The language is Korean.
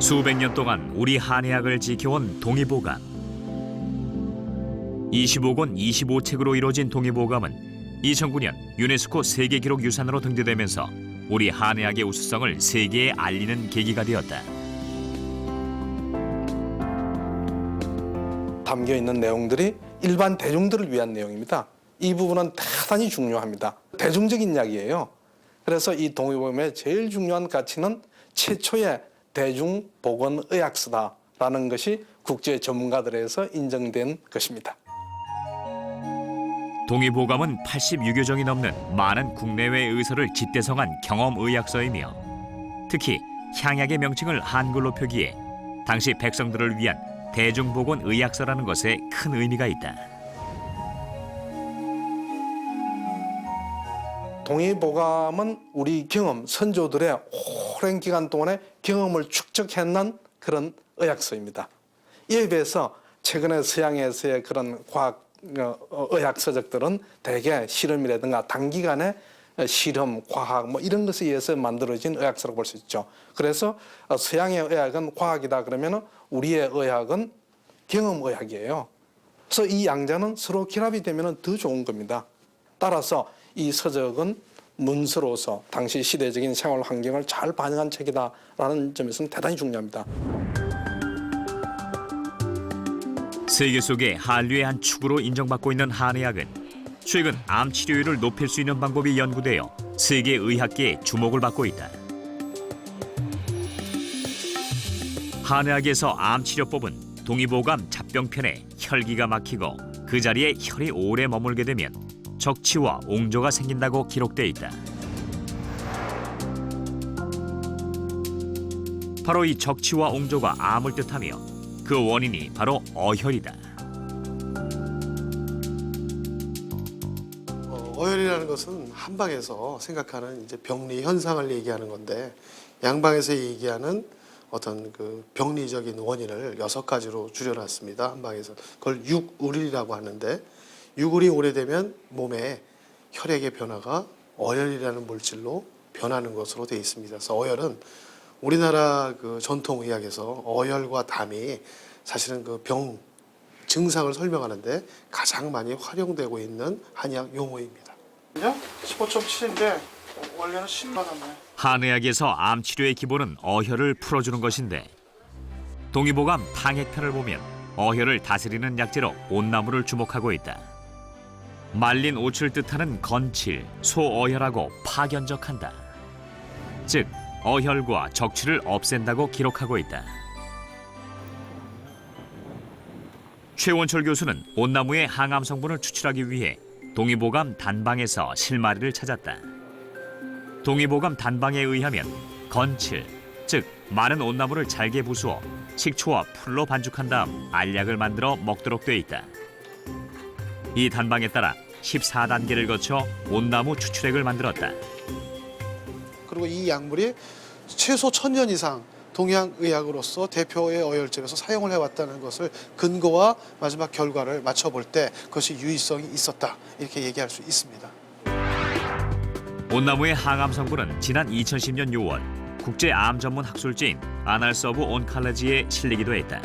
수백 년 동안 우리 한의학을 지켜온 동의보감. 25권 25책으로 이루어진 동의보감은 2009년 유네스코 세계기록 유산으로 등재되면서 우리 한의학의 우수성을 세계에 알리는 계기가 되었다. 담겨 있는 내용들이 일반 대중들을 위한 내용입니다. 이 부분은 대단히 중요합니다. 대중적인 이야기예요. 그래서 이 동의보감의 제일 중요한 가치는 최초의 대중보건의학서다라는 것이 국제 전문가들에서 인정된 것입니다. 동의보감은 86여 종이 넘는 많은 국내외 의서를 집대성한 경험의학서이며 특히 향약의 명칭을 한글로 표기해 당시 백성들을 위한 대중보건의학서라는 것에 큰 의미가 있다. 동의보감은 우리 경험, 선조들의 오랜 기간 동안의 경험을 축적해낸 그런 의학서입니다. 이에 비해서 최근에 서양에서의 그런 과학 어, 어, 의학 서적들은 대개 실험이라든가 단기간에 어, 실험, 과학 뭐 이런 것에 의해서 만들어진 의학서라고 볼 수 있죠. 그래서 어, 서양의 의학은 과학이다 그러면 우리의 의학은 경험 의학이에요. 그래서 이 양자는 서로 결합이 되면 더 좋은 겁니다. 따라서 이 서적은 문서로서 당시 시대적인 생활 환경을 잘 반영한 책이다라는 점에서는 대단히 중요합니다. 세계 속의 한류의 한 축으로 인정받고 있는 한의학은 최근 암 치료율을 높일 수 있는 방법이 연구되어 세계 의학계의 주목을 받고 있다. 한의학에서 암 치료법은 동의보감 잡병편에 혈기가 막히고 그 자리에 혈이 오래 머물게 되면 적치와 옹조가 생긴다고 기록돼 있다. 바로 이 적치와 옹조가 암을 뜻하며 그 원인이 바로 어혈이다. 어, 어혈이라는 것은 한방에서 생각하는 이제 병리 현상을 얘기하는 건데 양방에서 얘기하는 어떤 그 병리적인 원인을 여섯 가지로 줄여놨습니다. 한방에서 그걸 육울이라고 하는데 육울이 오래되면 몸에 혈액의 변화가 어혈이라는 물질로 변하는 것으로 되어 있습니다. 그래서 어혈은 우리나라 그 전통 의학에서 어혈과 담이 사실은 그 병 증상을 설명하는데 가장 많이 활용되고 있는 한의학 용어입니다. 15.7인데 원래는 10 받았네. 한의학에서 암 치료의 기본은 어혈을 풀어주는 것인데 동의보감 탕액편을 보면 어혈을 다스리는 약재로 온나무를 주목하고 있다. 말린 옷을 뜻하는 건칠, 소어혈하고 파견적한다. 즉 어혈과 적치를 없앤다고 기록하고 있다. 최원철 교수는 온나무의 항암 성분을 추출하기 위해 동의보감 단방에서 실마리를 찾았다. 동의보감 단방에 의하면 건칠, 즉 마른 온나무를 잘게 부수어 식초와 풀로 반죽한 다음 알약을 만들어 먹도록 돼 있다. 이 단방에 따라 14단계를 거쳐 온나무 추출액을 만들었다. 그리고 이 약물이 최소 천 년 이상 동양 의학으로서 대표의 어혈집에서 사용을 해왔다는 것을 근거와 마지막 결과를 맞춰볼 때 그것이 유의성이 있었다 이렇게 얘기할 수 있습니다. 온나무의 항암 성분은 지난 2010년 6월 국제 암 전문 학술지인 아날서브 온칼레지에 실리기도 했다.